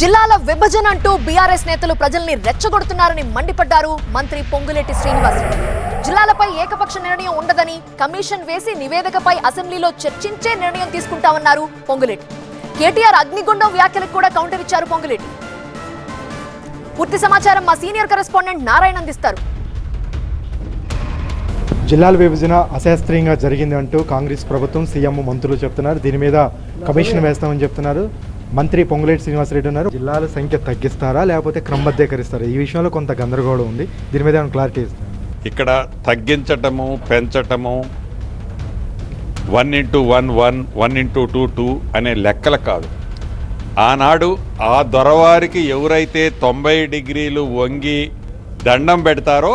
జిల్లాల విభజన అంటూ బీఆర్ఎస్ నేతలు ప్రజల్ని రెచ్చగొడుతున్నారని మండిపడ్డారు మంత్రి పొంగులేటి శ్రీనివాసరెడ్డి జిల్లాలపై ఏకపక్ష నిర్ణయం ఉండదని కమిషన్ వేసి నివేదికపై అసెంబ్లీలో చర్చించే నిర్ణయం తీసుకుంటామన్నారు పొంగులేటి. కేటీఆర్ అగ్నిగుండం వ్యాఖ్యలకు కూడా కౌంటర్ ఇచ్చారు పొంగులేటి. పూర్తి సమాచారం మా సీనియర్ కరెస్పాండెంట్ నారాయణ అందిస్తారు. జిల్లాల విభజన అశాస్త్రీయంగా జరిగింది అంటూ కాంగ్రెస్ ప్రభుత్వం సీఎం మంత్రులు చెప్తున్నారు. దీని మీద కమిషన్ వేస్తామని చెప్తున్నారు. మంత్రి పొంగులేటి శ్రీనివాసరెడ్డి ఉన్నారు. జిల్లాల సంఖ్య తగ్గిస్తారా? లేకపోతే క్రమబద్ధీకరిస్తారా ఈ విషయంలో కొంత గందరగోళం ఉంది. దీని మీద ఏమైనా క్లారిటీ ఇస్తారు? ఇక్కడ తగ్గించటము పెంచటము one into one one one into two two అనే లెక్కలు కాదు. ఆనాడు ఆ దొరవారికి ఎవరైతే తొంభై డిగ్రీలు వంగి దండం పెడతారో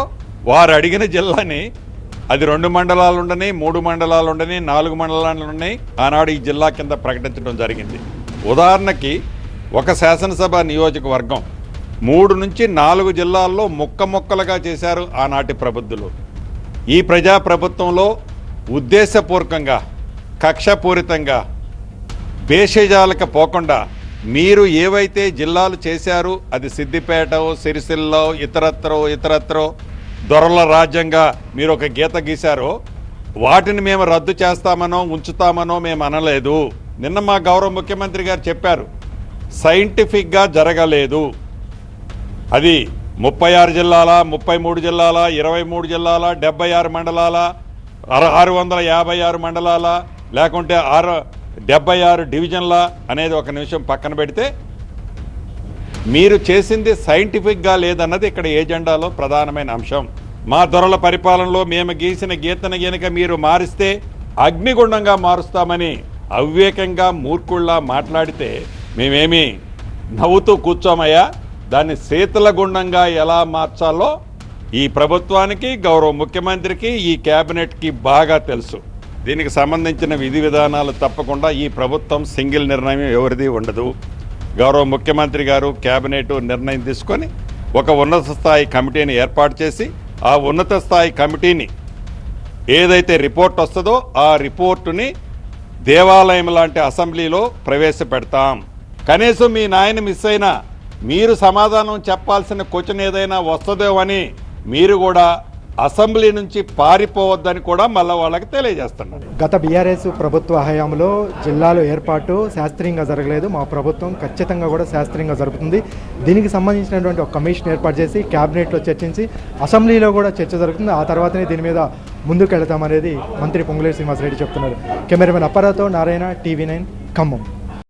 వారు అడిగిన జిల్లాని అది రెండు మండలాలు ఉండని మూడు మండలాలు ఉండని నాలుగు మండలాలు ఉన్నాయి ఆనాడు ఈ జిల్లా కింద ప్రకటించడం జరిగింది. ఉదాహరణకి ఒక శాసనసభ నియోజకవర్గం మూడు నుంచి నాలుగు జిల్లాల్లో ముక్క ముక్కలుగా చేశారు ఆనాటి ప్రబుద్ధులు. ఈ ప్రజా ప్రభుత్వంలో ఉద్దేశపూర్వకంగా కక్షపూరితంగా భేషజాలకు పోకుండా మీరు ఏవైతే జిల్లాలు చేశారు అది సిద్దిపేట సిరిసిల్లో ఇతరత్రో ఇతరత్రో దొరల రాజ్యంగా మీరు ఒక గీత గీశారో వాటిని మేము రద్దు చేస్తామనో ఉంచుతామనో మేము అనలేదు. నిన్న మా గౌరవ ముఖ్యమంత్రి గారు చెప్పారు సైంటిఫిక్గా జరగలేదు. అది ముప్పై ఆరు జిల్లాల ముప్పై మూడు జిల్లాల ఇరవై మూడు జిల్లాల డెబ్బై ఆరు మండలాల అర ఆరు వందల యాభై ఆరు మండలాల లేకుంటే ఆరు డెబ్బై ఆరు డివిజన్ల అనేది ఒక నిమిషం పక్కన పెడితే మీరు చేసింది సైంటిఫిక్గా లేదన్నది ఇక్కడ ఏజెండాలో ప్రధానమైన అంశం. మా దొరల పరిపాలనలో మేము గీసిన గీతన గీనక మీరు మారిస్తే అగ్నిగుండంగా మారుస్తామని అవివేకంగా మూర్ఖుల్లా మాట్లాడితే మేమేమి నవ్వుతూ కూర్చోమయ్యా? దాన్ని శీతల గుండంగా ఎలా మార్చాలో ఈ ప్రభుత్వానికి గౌరవ ముఖ్యమంత్రికి ఈ కేబినెట్కి బాగా తెలుసు. దీనికి సంబంధించిన విధి విధానాలు తప్పకుండా ఈ ప్రభుత్వం సింగిల్ నిర్ణయం ఎవరిది ఉండదు. గౌరవ ముఖ్యమంత్రి గారు కేబినెట్ నిర్ణయం తీసుకొని ఒక ఉన్నత స్థాయి కమిటీని ఏర్పాటు చేసి ఆ ఉన్నత స్థాయి కమిటీని ఏదైతే రిపోర్ట్ వస్తుందో ఆ రిపోర్టుని దేవాలయం లాంటి అసెంబ్లీలో ప్రవేశపెడతాం. కనీసం మీ నాయన మిస్ అయినా మీరు సమాధానం చెప్పాల్సిన క్వశ్చన్ ఏదైనా వస్తుందో అని మీరు కూడా అసెంబ్లీ నుంచి పారిపోవద్దని కూడా మళ్ళీ వాళ్ళకి తెలియజేస్తున్నారు. గత బీఆర్ఎస్ ప్రభుత్వ హయాంలో జిల్లాలో ఏర్పాటు శాస్త్రీయంగా జరగలేదు. మా ప్రభుత్వం ఖచ్చితంగా కూడా శాస్త్రీయంగా జరుగుతుంది దీనికి సంబంధించినటువంటి ఒక కమిషన్ ఏర్పాటు చేసి క్యాబినెట్లో చర్చించి అసెంబ్లీలో కూడా చర్చ జరుగుతుంది. ఆ తర్వాతనే దీని మీద ముందుకు వెళతామనేది మంత్రి పొంగులేటి శ్రీనివాసరెడ్డి చెప్తున్నారు. కెమెరామెన్ అప్పారాతో నారాయణ టీవీ నైన్ ఖమ్మం.